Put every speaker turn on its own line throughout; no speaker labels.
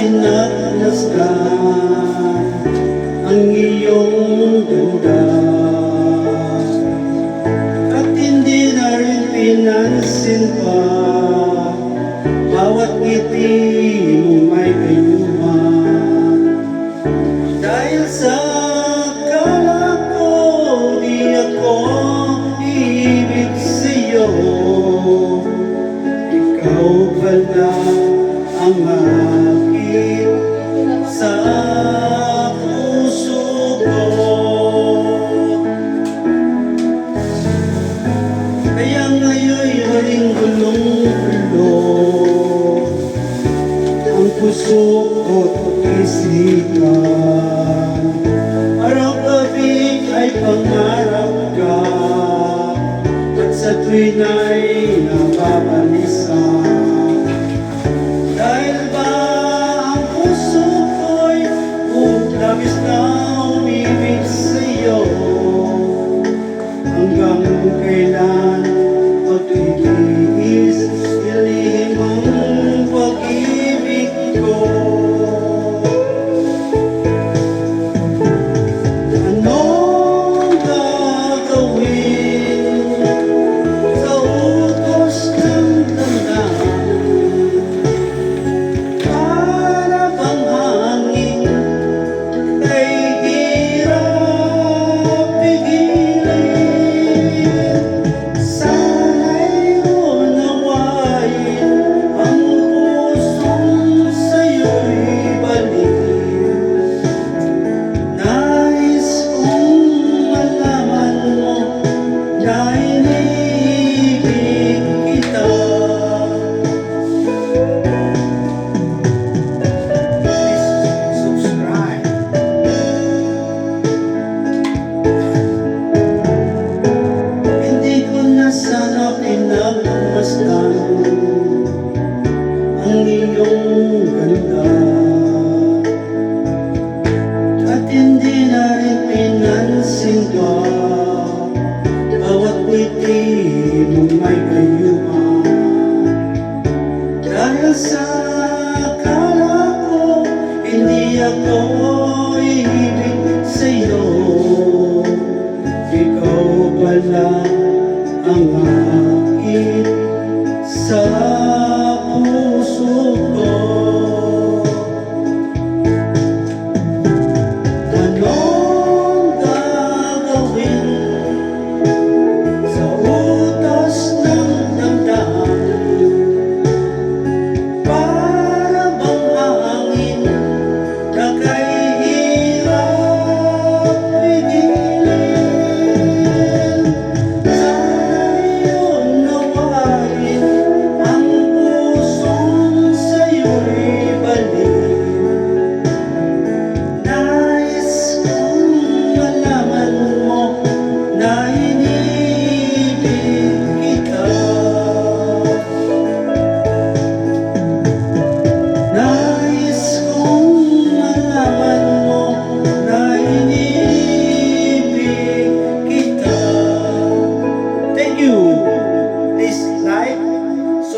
inalaskan ang iyong duda At hindi na rin pinansin pa Bawat ngiti mo may kayuma Dahil sa kala ko di ako ibig sa'yo. Ikaw pala ang mahal sukot isipan Araw-gabing ay pangarap ka. At sa tuwina'y Sa akala ko Hindi ako ibig sa'yo. Ikaw pala ang aking sa'yo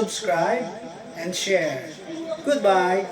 subscribe, and share. Goodbye.